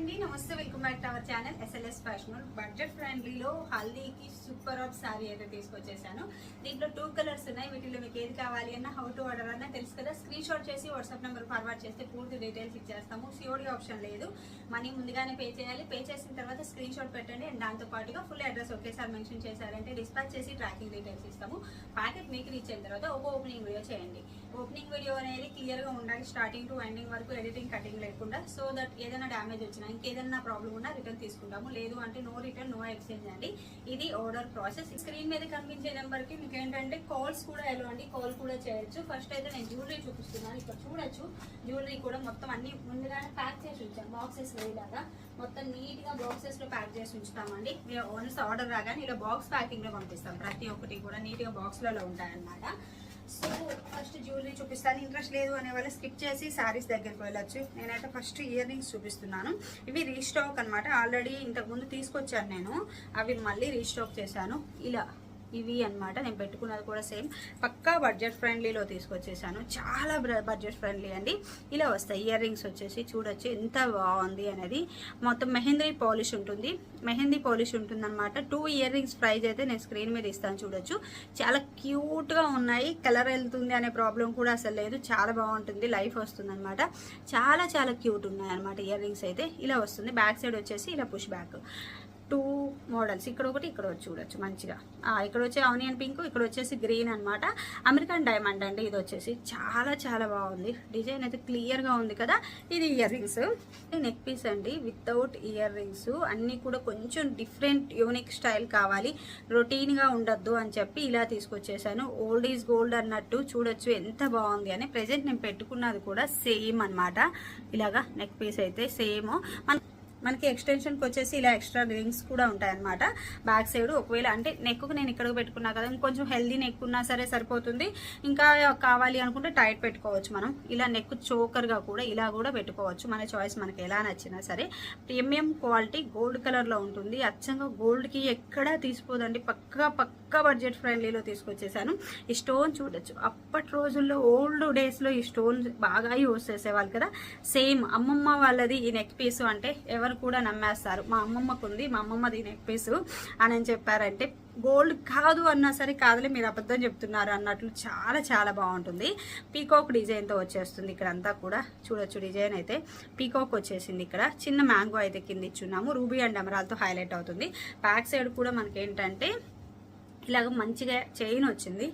అండి. నమస్తే welcome back to our channel. SLS fashion budget ఫ్రెండ్లీలో హల్దీకి సూపర్ ఆఫ్ శారీ అయితే తీసుకొచ్చేసాను. దీంట్లో టూ కలర్స్ ఉన్నాయి. వీటిలో మీకు ఏది కావాలి అన్న హౌ టు ఆర్డర్ అన్న తెలుసు కదా. స్క్రీన్ షాట్ చేసి వాట్సాప్ నెంబర్ ఫార్వర్డ్ చేస్తే పూర్తి డీటెయిల్స్ ఇచ్చేస్తాము. సిఓడి ఆప్షన్ లేదు. మనీ ముందుగానే పే చేయాలి. పే చేసిన తర్వాత స్క్రీన్ షాట్ పెట్టండి. అండ్ దాంతో పాటుగా ఫుల్ అడ్రస్ ఒకేసారి మెన్షన్ చేశారంటే డిస్పాచ్ చేసి ట్రాకింగ్ డీటెయిల్స్ ఇస్తాము. ప్యాకెట్ మీకు రీచ్ అయిన తర్వాత ఒక ఓపెనింగ్ వీడియో చేయండి. ఓపెనింగ్ వీడియో అనేది క్లియర్గా ఉండాలి స్టార్టింగ్ టు ఎండింగ్ వరకు ఎడిటింగ్ కటింగ్ లేకుండా సో దట్ ఏదైనా డ్యామేజ్ వచ్చినా ఇంకేదైనా ప్రాబ్లం ఉన్నా రిటర్న్ తీసుకుంటాము. లేదు అంటే నో రిటర్న్ నో ఎక్స్చేంజ్ అండి. ఇది ఆర్డర్ ప్రాసెస్ స్క్రీన్ మీద కనిపించే నెంబర్కి మీకు ఏంటంటే కాల్స్ కూడా ఎలా అండి. కాల్ కూడా చేయొచ్చు. ఫస్ట్ అయితే నేను జ్యువెలరీ చూపిస్తున్నాను. ఇక్కడ చూడొచ్చు. జ్యువెలరీ కూడా మొత్తం అన్ని ముందుగానే ప్యాక్ చేసి ఉంచాను బాక్సెస్ వేయలాగా. మొత్తం నీట్గా బాక్సెస్లో ప్యాక్ చేసి ఉంచుతామండి. మీరు ఓన్స్ ఆర్డర్ రాగానే ఇలా బాక్స్ ప్యాకింగ్లో పంపిస్తాం. ప్రతి ఒక్కటి కూడా నీట్గా బాక్స్లలో ఉంటాయన్నమాట. సో ఫస్ట్ జ్యువెలరీ చూపిస్తాను. ఇంట్రెస్ట్ లేదు అనే వాళ్ళు స్కిప్ చేసి శారీస్ దగ్గరికి వెళ్ళొచ్చు. నేనైతే ఫస్ట్ ఇయర్ రింగ్స్ చూపిస్తున్నాను. ఇవి రీస్టాక్ అనమాట ఆల్రెడీ ఇంతకుముందు తీసుకొచ్చాను నేను. అవి మళ్ళీ రీస్టాక్ చేశాను. ఇలా. ఇవి అనమాట నేను పెట్టుకున్నది కూడా సేమ్. పక్కా బడ్జెట్ ఫ్రెండ్లీలో తీసుకొచ్చేసాను. చాలా బడ్జెట్ ఫ్రెండ్లీ అండి. ఇలా వస్తాయి. ఇయర్ రింగ్స్ వచ్చేసి చూడొచ్చు ఎంత బాగుంది అనేది. మొత్తం మెహందీ పాలిష్ ఉంటుంది. మెహందీ పాలిష్ ఉంటుందన్నమాట. టూ ఇయర్ రింగ్స్ ప్రైజ్ అయితే నేను స్క్రీన్ మీద ఇస్తాను చూడొచ్చు. చాలా క్యూట్గా ఉన్నాయి. కలర్ వెళ్తుంది అనే ప్రాబ్లం కూడా అసలు లేదు. చాలా బాగుంటుంది. లైఫ్ వస్తుంది అనమాట చాలా చాలా క్యూట్ ఉన్నాయి అనమాట ఇయర్ రింగ్స్ అయితే. ఇలా వస్తుంది. బ్యాక్ సైడ్ వచ్చేసి ఇలా పుష్ బ్యాక్ టూ మోడల్స్. ఇక్కడ ఒకటి ఇక్కడ చూడొచ్చు మంచిగా. ఇక్కడ వచ్చే ఆనియన్ పింక్ ఇక్కడ వచ్చేసి గ్రీన్ అన్నమాట. అమెరికన్ డైమండ్ అండి ఇది వచ్చేసి. చాలా చాలా బాగుంది. డిజైన్ అయితే క్లియర్గా ఉంది కదా? ఇది ఇయర్ రింగ్స్. నెక్ పీస్ అండి. Without earrings. అన్నీ కూడా కొంచెం డిఫరెంట్ యూనిక్ స్టైల్ కావాలి. రొటీన్గా ఉండొద్దు అని చెప్పి ఇలా తీసుకొచ్చేసాను. ఓల్డ్ ఈజ్ గోల్డ్ అన్నట్టు చూడొచ్చు ఎంత బాగుంది అని. ప్రెజెంట్ నేను పెట్టుకున్నది కూడా సేమ్ అన్నమాట. ఇలాగా నెక్ పీస్ అయితే సేమ్. మన మనకి ఎక్స్టెన్షన్కి వచ్చేసి ఇలా ఎక్స్ట్రా రింగ్స్ కూడా ఉంటాయన్నమాట. బ్యాక్ సైడ్ ఒకవేళ అంటే నెక్కు నేను ఇక్కడ పెట్టుకున్నా కదా ఇంకొంచెం హెల్దీ నెక్ ఉన్నా సరే సరిపోతుంది. ఇంకా కావాలి అనుకుంటే టైట్ పెట్టుకోవచ్చు మనం. ఇలా నెక్ చోకర్గా కూడా ఇలా కూడా పెట్టుకోవచ్చు. మన చాయిస్ మనకి ఎలా నచ్చినా సరే. ప్రీమియం క్వాలిటీ గోల్డ్ కలర్లో ఉంటుంది. అచ్చంగా గోల్డ్కి ఎక్కడా తీసిపోదండి. పక్కా పక్క బడ్జెట్ ఫ్రెండ్లీలో తీసుకొచ్చేసాను. ఈ స్టోన్ చూడొచ్చు. అప్పటి రోజుల్లో ఓల్డ్ డేస్లో ఈ స్టోన్ బాగా యూస్ చేసేవాళ్ళు కదా. సేమ్ అమ్మమ్మ వాళ్ళది ఈ నెక్ పీస్ అంటే ఎవరు కూడా నమ్మేస్తారు. మా అమ్మమ్మకు ఉంది మా అమ్మమ్మది ఈ నెక్ పీసు అని చెప్పారంటే గోల్డ్ కాదు అన్నా సరే కాదులే మీరు అబద్ధం చెప్తున్నారు అన్నట్లు చాలా చాలా బాగుంటుంది. పీకాక్ డిజైన్తో వచ్చేస్తుంది ఇక్కడ అంతా కూడా. చూడొచ్చు డిజైన్ అయితే. పీకాక్ వచ్చేసింది ఇక్కడ. చిన్న మ్యాంగో అయితే కింద ఇచ్చున్నాము. రూబీ అండ్ అమరాలతో హైలైట్ అవుతుంది. బ్యాక్ సైడ్ కూడా మనకేంటంటే ఇలాగ మంచిగా చైన్ వచ్చింది.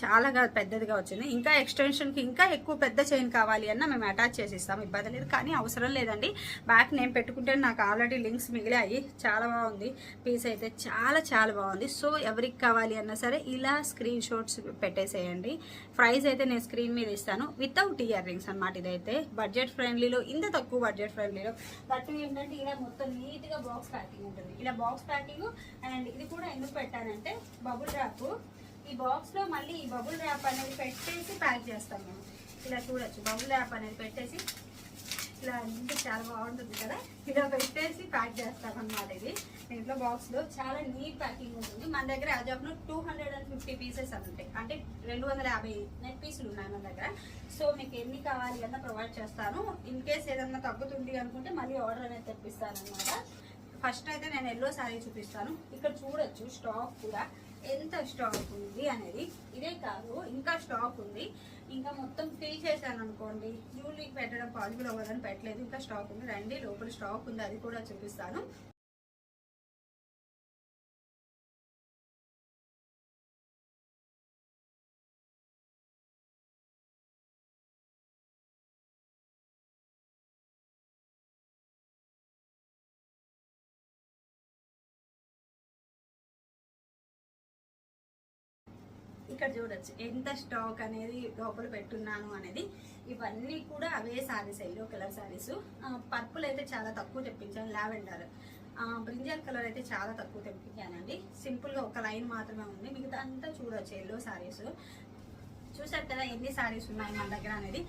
చాలా పెద్దదిగా వచ్చింది. ఇంకా ఎక్స్టెన్షన్కి ఇంకా ఎక్కువ పెద్ద చైన్ కావాలి అన్న మేము అటాచ్ చేసి ఇస్తాం ఇబ్బంది లేదు. కానీ అవసరం లేదండి. బ్యాక్ నేను పెట్టుకుంటే నాకు ఆల్రెడీ లింక్స్ మిగిలాయి. చాలా బాగుంది. పీస్ అయితే చాలా చాలా బాగుంది. సో ఎవరికి కావాలి అన్నా సరే ఇలా స్క్రీన్ షాట్స్ పెట్టేసేయండి. ప్రైస్ అయితే నేను స్క్రీన్ మీద ఇస్తాను. వితౌట్ ఇయర్ రింగ్స్ అనమాట ఇదైతే. బడ్జెట్ ఫ్రెండ్లీలో ఇంత తక్కువ బడ్జెట్ ఫ్రెండ్లీలో దట్టు ఏంటంటే ఇలా మొత్తం నీట్గా బాక్స్ ప్యాకింగ్ ఉంటుంది. ఇలా బాక్స్ ప్యాకింగ్ అండ్ ఇది కూడా ఎందుకు పెట్టానంటే బబుల్ ర్యాప్ ఈ బాక్స్లో మళ్ళీ ఈ బబుల్ ర్యాప్ అనేది పెట్టేసి ప్యాక్ చేస్తాం మేము ఇలా చూడొచ్చు. బబుల్ ర్యాప్ అనేది పెట్టేసి ఇలా అంటే చాలా బాగుంటుంది కదా. ఇలా పెట్టేసి ప్యాక్ చేస్తాం అన్నమాట ఇది. దీంట్లో బాక్స్లో చాలా నీట్ ప్యాకింగ్ ఉంటుంది. మన దగ్గర అజాబ్లో two hundred and fifty pieces అని ఉంటాయి. అంటే రెండు వందల యాభై నెట్ పీసులు ఉన్నాయి మన దగ్గర. సో మీకు ఎన్ని కావాలి అన్న ప్రొవైడ్ చేస్తాను. ఇన్ కేస్ ఏదన్నా తగ్గుతుంది అనుకుంటే మళ్ళీ ఆర్డర్ అనేది తెప్పిస్తాను అనమాట ఫస్ట్ అయితే నేను ఎల్లో శారీ చూపిస్తాను. ఇక్కడ చూడొచ్చు స్టాక్ కూడా. ఎంత స్టాక్ ఉంది అనేది. ఇదే కాదు ఇంకా స్టాక్ ఉంది. ఇంకా మొత్తం ఫిల్ చేశాను అనుకోండి. జ్యువెలరీకి పెట్టడం పాసిబుల్ అవ్వదని పెట్టలేదు. ఇంకా స్టాక్ ఉంది. రండి లోపల స్టాక్ ఉంది. అది కూడా చూపిస్తాను. ఇక్కడ చూడొచ్చు. ఎంత స్టాక్ అనేది లోపల పెట్టున్నాను అనేది ఇవన్నీ కూడా అవే saris yellow colour saris purple అయితే చాలా తక్కువ తెప్పించాను లావెండర్ బ్రింజల్ కలర్ అయితే చాలా తక్కువ తెప్పించానండి. సింపుల్గా ఒక లైన్ మాత్రమే ఉంది. మిగతా అంతా చూడొచ్చు ఎల్లో శారీస్ చూసారు కదా ఎన్ని శారీస్ ఉన్నాయి మన దగ్గర అనేది.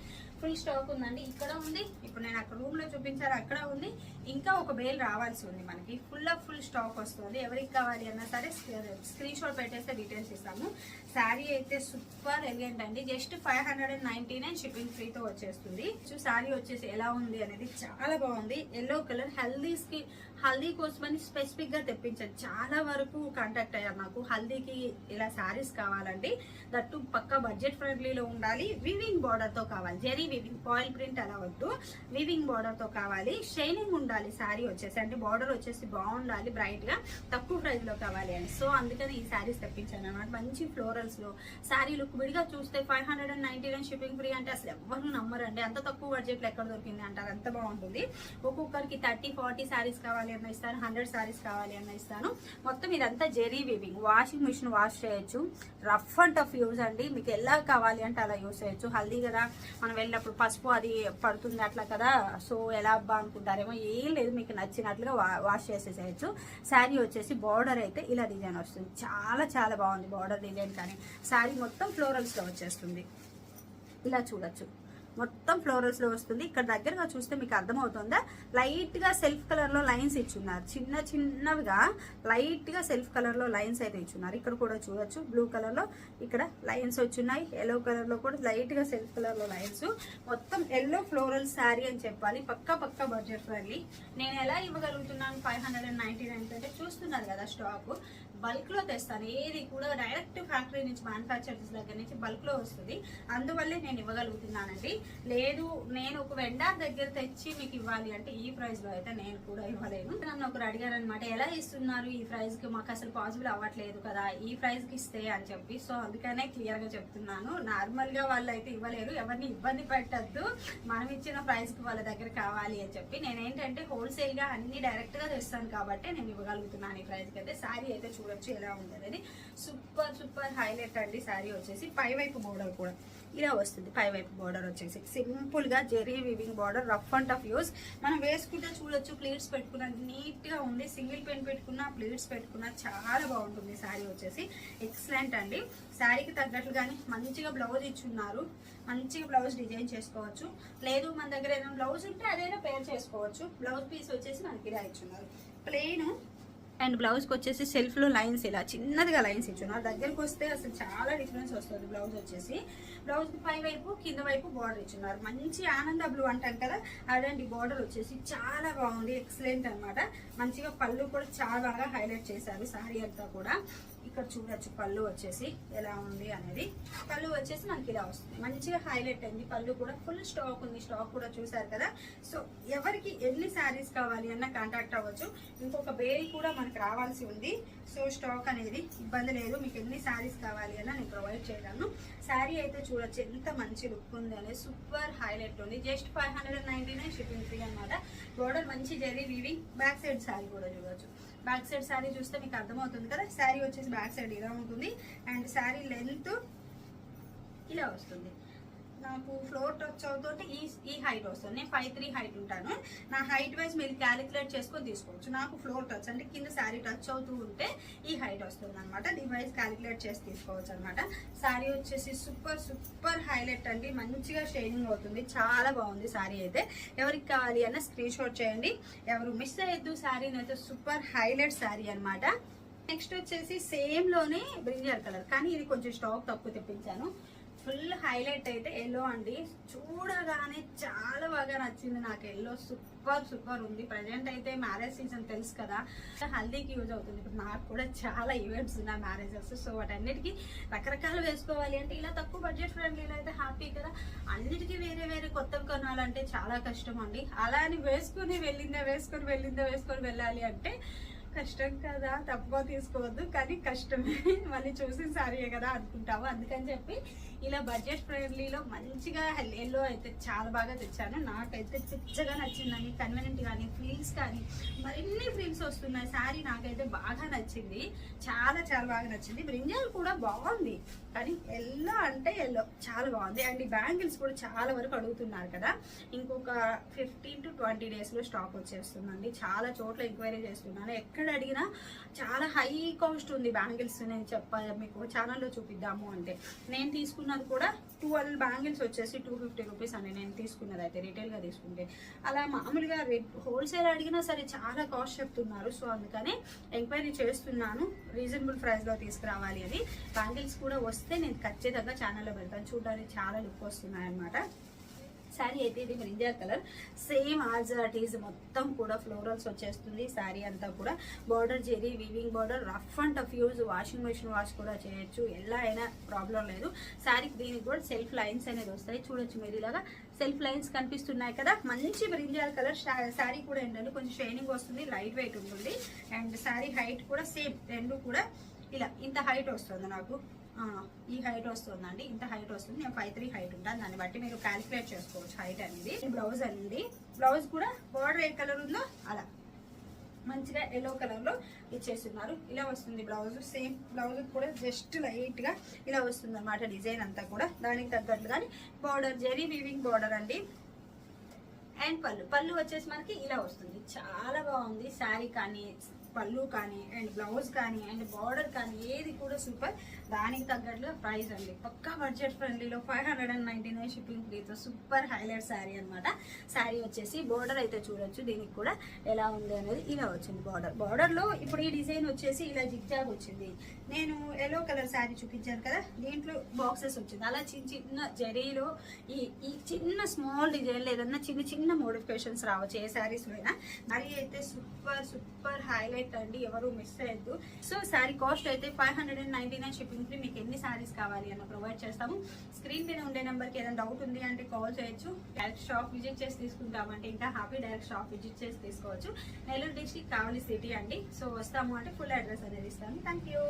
ఫుల్ స్టాక్ ఉందండి. ఇక్కడ ఉంది. ఇప్పుడు నేను అక్కడ రూమ్లో చూపించారు అక్కడ ఉంది. ఇంకా ఒక బేల్ రావాల్సి ఉంది మనకి. ఫుల్ ఆఫ్ ఫుల్ స్టాక్ వస్తుంది. ఎవరికి కావాలి అన్నా సరే స్క్రీన్ షాట్ పెట్టేస్తే డీటెయిల్స్ ఇస్తాము. శారీ అయితే సూపర్ ఎలిగెంట్ అండి. Just five hundred and ninety nine shipping ఫ్రీతో వచ్చేస్తుంది. సో శారీ వచ్చేసి ఎలా ఉంది అనేది చాలా బాగుంది. ఎల్లో కలర్ హెల్దీస్కి హల్దీ కోసమని స్పెసిఫిక్గా తెప్పించాను చాలా వరకు కాంటాక్ట్ అయ్యారు నాకు. హల్దీకి ఇలా శారీస్ కావాలండి దట్టు పక్క బడ్జెట్ ఫ్రెండ్లీలో ఉండాలి. వివింగ్ బార్డర్తో కావాలి. జెరీ వివింగ్ పాయిల్ ప్రింట్ అలా వద్దు. వివింగ్ బార్డర్తో కావాలి. షైనింగ్ ఉండాలి శారీ వచ్చేసి. అంటే బార్డర్ వచ్చేసి బాగుండాలి బ్రైట్గా. తక్కువ ప్రైస్లో కావాలి అని. సో అందుకని ఈ శారీస్ తెప్పించాను అనమాట మంచి ఫ్లోరల్స్లో. శారీ లుక్ విడిగా చూస్తే five hundred and ninety nine shipping free అంటే అసలు ఎవరు నమ్మరండి. అంత తక్కువ బడ్జెట్లో ఎక్కడ దొరికింది అంటారు. అంత బాగుంటుంది. ఒక్కొక్కరికి థర్టీ ఫార్టీ శారీస్ కావాలి అన్న ఇస్తాను హండ్రెడ్ శారీస్ కావాలి అన్న ఇస్తాను మొత్తం ఇదంతా zari weaving. Washing machine wash చేయొచ్చు. రఫ్ అండ్ టఫ్ యూజ్ అండి. మీకు ఎలా కావాలి అంటే అలా యూజ్ చేయొచ్చు. హల్దీ కదా? మనం వెళ్ళినప్పుడు పసుపు అది పడుతుంది అట్లా కదా? సో ఎలా అబ్బా అనుకుంటారేమో ఏం లేదు. మీకు నచ్చినట్లుగా వా- వాష్ చేసేసేయచ్చు. శారీ వచ్చేసి బార్డర్ అయితే ఇలా డిజైన్ వస్తుంది. చాలా చాలా బాగుంది బార్డర్ డిజైన్ కానీ. శారీ మొత్తం ఫ్లోరల్స్లో వచ్చేస్తుంది. ఇలా చూడొచ్చు. మొత్తం ఫ్లోరల్స్లో వస్తుంది. ఇక్కడ దగ్గరగా చూస్తే మీకు అర్థమవుతుందా? లైట్గా సెల్ఫ్ కలర్లో లైన్స్ ఇచ్చున్నారు. చిన్న చిన్నవిగా లైట్గా సెల్ఫ్ కలర్లో లైన్స్ అయితే ఇచ్చున్నారు. ఇక్కడ కూడా చూడొచ్చు. బ్లూ కలర్లో ఇక్కడ లైన్స్ వచ్చున్నాయి. ఎల్లో కలర్లో కూడా లైట్గా సెల్ఫ్ కలర్లో లైన్స్ మొత్తం ఎల్లో ఫ్లోరల్ శారీ అని చెప్పాలి. పక్క పక్క బడ్జెట్ ఫ్రెండ్లీ నేను ఎలా ఇవ్వగలుగుతున్నాను? ఫైవ్ హండ్రెడ్ అండ్ నైన్ అంటే చూస్తున్నారు కదా స్టాక్ బల్క్లో తెస్తాను ఏది కూడా డైరెక్ట్ ఫ్యాక్టరీ నుంచి మ్యానుఫ్యాక్చర్స్ దగ్గర నుంచి బల్క్లో వస్తుంది. అందువల్లే నేను ఇవ్వగలుగుతున్నానండి. లేదు నేను ఒక వెండార్ దగ్గర తెచ్చి మీకు ఇవ్వాలి అంటే ఈ ప్రైస్లో అయితే నేను కూడా ఇవ్వలేను. నన్ను ఒకరు అడిగారు అనమాట ఎలా ఇస్తున్నారు? ఈ ప్రైస్కి మాకు అసలు పాసిబుల్ అవ్వట్లేదు కదా ఈ ప్రైస్కి ఇస్తే అని చెప్పి. సో అందుకనే క్లియర్గా చెప్తున్నాను. నార్మల్గా వాళ్ళు అయితే ఇవ్వలేరు ఎవరిని ఇబ్బంది పెట్టద్దు. మనం ఇచ్చిన ప్రైస్కి వాళ్ళ దగ్గర కావాలి అని చెప్పి. నేను ఏంటంటే హోల్సేల్గా అన్ని డైరెక్ట్గా తెస్తాను కాబట్టి నేను ఇవ్వగలుగుతున్నాను ఈ ప్రైస్కి అయితే. శారీ అయితే చూడొచ్చు ఎలా ఉందనేది. సూపర్ సూపర్ హైలైట్ అండి శారీ వచ్చేసి. పై వైపు బోర్డర్ కూడా ఇలా వస్తుంది. పై వైపు బార్డర్ వచ్చేసి సింపుల్గా zari weaving border rough and tough use మనం వేసుకుంటే చూడొచ్చు ప్లేట్స్ పెట్టుకున్న నీట్గా ఉంది. సింగిల్ పెన్ పెట్టుకున్న ప్లేట్స్ పెట్టుకున్న చాలా బాగుంటుంది శారీ వచ్చేసి. ఎక్సలెంట్ అండి. శారీకి తగ్గట్లుగానే మంచిగా బ్లౌజ్ ఇచ్చున్నారు. మంచిగా బ్లౌజ్ డిజైన్ చేసుకోవచ్చు. లేదు మన దగ్గర ఏదైనా బ్లౌజ్ ఉంటే అదైనా పేర్ చేసుకోవచ్చు. బ్లౌజ్ పీస్ వచ్చేసి మనకి ఇలా ఇచ్చున్నారు. ప్లెయిన్ అండ్ బ్లౌజ్కి వచ్చేసి సెల్ఫ్లో లైన్స్ ఇలా చిన్నదిగా లైన్స్ ఇచ్చున్నారు దగ్గరకు వస్తే అసలు చాలా డిఫరెన్స్ వస్తుంది బ్లౌజ్ వచ్చేసి. బ్లౌజ్ పై వైపు కింద వైపు బార్డర్ ఇచ్చున్నారు. మంచి ఆనంద బ్లూ అంటాం కదా అదండి బార్డర్ వచ్చేసి చాలా బాగుంది. ఎక్సలెంట్ అన్నమాట. మంచిగా పళ్ళు కూడా చాలా బాగా హైలైట్ చేశారు సారీ అంతా కూడా. ఇక్కడ చూడొచ్చు పళ్ళు వచ్చేసి ఎలా ఉంది అనేది. పళ్ళు వచ్చేసి మనకి ఇలా వస్తుంది. మంచిగా హైలైట్ అయింది. పళ్ళు కూడా ఫుల్ స్టాక్ ఉంది. స్టాక్ కూడా చూసారు కదా. సో ఎవరికి ఎన్ని శారీస్ కావాలి అన్న కాంటాక్ట్ అవ్వచ్చు. ఇంకొక బేరీ కూడా మనకు రావాల్సి ఉంది. సో స్టాక్ అనేది ఇబ్బంది లేదు. మీకు ఎన్ని శారీస్ కావాలి అన్న నేను ప్రొవైడ్ చేయగలను శారీ అయితే చూడొచ్చు. ఎంత మంచి లుక్ ఉంది అనేది. సూపర్ హైలైట్ ఉంది. Just five hundred and ninety nine shipping free అనమాట బోర్డర్ మంచి జరీ వీవింగ్ బ్యాక్ సైడ్ శారీ కూడా చూడొచ్చు. బ్యాక్ సైడ్ శారీ చూస్తే మీకు అర్థమవుతుంది కదా? శారీ వచ్చేసి బ్యాక్ సైడ్ ఇలా ఉంటుంది. అండ్ శారీ లెంత్ ఇలా వస్తుంది. నాకు ఫ్లోర్ టచ్ అవుతుంటే ఈ ఈ హైట్ వస్తుంది. నేను ఫైవ్ త్రీ హైట్ ఉంటాను. నా హైట్ వైజ్ మీరు క్యాలిక్యులేట్ చేసుకొని తీసుకోవచ్చు. నాకు ఫ్లోర్ టచ్ అంటే కింద శారీ టచ్ అవుతూ ఉంటే ఈ హైట్ వస్తుంది అనమాట డివైస్ క్యాలిక్యులేట్ చేసి తీసుకోవచ్చు అనమాట శారీ వచ్చేసి సూపర్ సూపర్ హైలైట్ అండి. మంచిగా షైనింగ్ అవుతుంది. చాలా బాగుంది శారీ అయితే. ఎవరికి కావాలి అన్న స్క్రీన్ షాట్ చేయండి. ఎవరు మిస్ అయ్యద్దు శారీని అయితే సూపర్ హైలైట్ శారీ అనమాట నెక్స్ట్ వచ్చేసి సేమ్లోనే బ్రింజర్ కలర్ కానీ ఇది కొంచెం స్టాక్ తక్కువ తెప్పించాను. ఫుల్ హైలైట్ అయితే ఎల్లో అండి. చూడగానే చాలా బాగా నచ్చింది నాకు ఎల్లో. సూపర్ సూపర్ ఉంది. ప్రజెంట్ అయితే మ్యారేజ్ సీజన్ తెలుసు కదా. హల్దీకి యూజ్ అవుతుంది. ఇప్పుడు నాకు కూడా చాలా ఈవెంట్స్ ఉన్నాయి మ్యారేజెస్. సో వాటన్నిటికీ రకరకాలు వేసుకోవాలి అంటే ఇలా తక్కువ బడ్జెట్ ఫ్రెండ్లీలో అయితే హ్యాపీ కదా. అన్నిటికీ వేరే వేరే కొత్తవి కొనాలంటే చాలా కష్టం అండి. అలా అని వేసుకుని వెళ్ళిందే వేసుకొని వెళ్ళిందే వేసుకొని వెళ్ళాలి అంటే కష్టం కదా తప్పుగా తీసుకోవద్దు కానీ కష్టమే. మళ్ళీ చూసిన సారీయే కదా అనుకుంటావు. అందుకని చెప్పి ఇలా బడ్జెట్ ఫ్రెండ్లీలో మంచిగా ఎల్లో అయితే చాలా బాగా తెచ్చాను. నాకైతే పిచ్చగా నచ్చిందండి. కన్వీనియంట్ కానీ ఫ్రీల్స్ కానీ మరిన్ని ఫ్రీల్స్ వస్తున్నాయి. శారీ నాకైతే బాగా నచ్చింది. చాలా చాలా బాగా నచ్చింది. బ్రింజల్ కూడా బాగుంది. కానీ ఎల్లో అంటే ఎల్లో చాలా బాగుంది. అండ్ ఈ బ్యాంగిల్స్ కూడా చాలా వరకు అడుగుతున్నారు కదా. ఇంకొక ఫిఫ్టీన్ టు ట్వంటీ డేస్లో స్టాక్ వచ్చేస్తుందండి. చాలా చోట్ల ఎంక్వైరీ చేస్తున్నాను. ఎక్కడ హండ్రెడ్ అడిగినా చాలా హై కాస్ట్ ఉంది బ్యాంగిల్స్ నేను చెప్పా మీకు ఛానల్లో చూపిద్దాము అంటే. నేను తీసుకున్నది కూడా ట్వెల్వ్ బ్యాంగిల్స్ వచ్చేసి టూ ఫిఫ్టీ రూపీస్ అని నేను తీసుకున్నది అయితే రీటైల్గా తీసుకుంటే. అలా మామూలుగా హోల్సేల్ అడిగినా సరే చాలా కాస్ట్ చెప్తున్నారు. సో అందుకని ఎంక్వైరీ చేస్తున్నాను. రీజనబుల్ ప్రైస్లో తీసుకురావాలి అని. బ్యాంగిల్స్ కూడా వస్తే నేను ఖచ్చితంగా ఛానల్లో పెడతాను. చూడడానికి చాలా లుక్ వస్తున్నాయి అనమాట శారీ అయితే ఇది brinjal colour same as it is మొత్తం కూడా ఫ్లోరల్స్ వచ్చేస్తుంది. శారీ అంతా కూడా border zari weaving border rough and tough use washing machine wash కూడా చేయొచ్చు. ఎలా అయినా ప్రాబ్లం లేదు. శారీకి దీనికి కూడా సెల్ఫ్ లైన్స్ అనేది వస్తాయి. చూడొచ్చు మీరు ఇలాగా. సెల్ఫ్ లైన్స్ కనిపిస్తున్నాయి కదా. మంచి బ్రింజాల్ కలర్ శారీ కూడా ఏంటంటే కొంచెం షైనింగ్ వస్తుంది లైట్ వెయిట్ ఉంటుంది. అండ్ శారీ హైట్ కూడా సేమ్ రెండు కూడా ఇలా ఇంత హైట్ వస్తుంది నాకు. ఈ హైట్ వస్తుందండి. ఇంత హైట్ వస్తుంది. నేను ఫైవ్ త్రీ హైట్ ఉంటాను. దాన్ని బట్టి మీరు క్యాలిక్యులేట్ చేసుకోవచ్చు హైట్ అనేది. బ్లౌజ్ అండి. బ్లౌజ్ కూడా బార్డర్ ఏ కలర్ ఉందో అలా. మంచిగా ఎల్లో కలర్లో ఇచ్చేస్తున్నారు. ఇలా వస్తుంది బ్లౌజ్ సేమ్ బ్లౌజ్ కూడా జస్ట్ లైట్గా ఇలా వస్తుంది అనమాట డిజైన్ అంతా కూడా. దానికి తగ్గట్లుగానే బార్డర్ జెరీ వీవింగ్ బార్డర్ అండి. అండ్ పళ్ళు. పళ్ళు వచ్చేసి మనకి ఇలా వస్తుంది. చాలా బాగుంది. శారీ కానీ పళ్ళు కానీ అండ్ బ్లౌజ్ కానీ అండ్ బార్డర్ కానీ ఏది కూడా సూపర్ దానికి తగ్గట్లు ప్రైస్ అండి. పక్కా budget ఫ్రెండ్లీలో five hundred and ninety nine shipping ఫ్రీతో super highlight sari అనమాట శారీ వచ్చేసి బార్డర్ అయితే చూడొచ్చు. దీనికి కూడా ఎలా ఉంది అనేది ఇలా వచ్చింది బార్డర్ బార్డర్లో ఇప్పుడు ఈ డిజైన్ వచ్చేసి ఇలా జిగ్జాగ్ వచ్చింది. నేను ఎల్లో కలర్ శారీ చూపించాను కదా దీంట్లో బాక్సెస్ వచ్చింది. అలా చిన్న చిన్న జరీలో ఈ ఈ చిన్న స్మాల్ డిజైన్లో ఏదన్నా చిన్న చిన్న మోడిఫికేషన్స్ రావచ్చు ఏ శారీస్ అయినా. మరి అయితే సూపర్ సూపర్ హైలైట్ అండి. ఎవరు మిస్ అయ్యద్దు. సో శారీ కాస్ట్ అయితే five hundred and ninety nine shipping simply మీకు ఎన్ని శారీస్ కావాలి అన్న ప్రొవైడ్ చేస్తాము. స్క్రీన్ మీద ఉండే నెంబర్కి ఏదైనా డౌట్ ఉంది అంటే కాల్ చేయొచ్చు. డైరెక్ట్ షాప్ విజిట్ చేసి తీసుకుంటామంటే ఇంకా హ్యాపీ డైరెక్ట్ షాప్ విజిట్ చేసి తీసుకోవచ్చు. నెల్లూరు డిస్టిక్ కావలి సిటీ అండి. సో వస్తాము అంటే ఫుల్ అడ్రస్ అనేది ఇస్తాను థ్యాంక్ యూ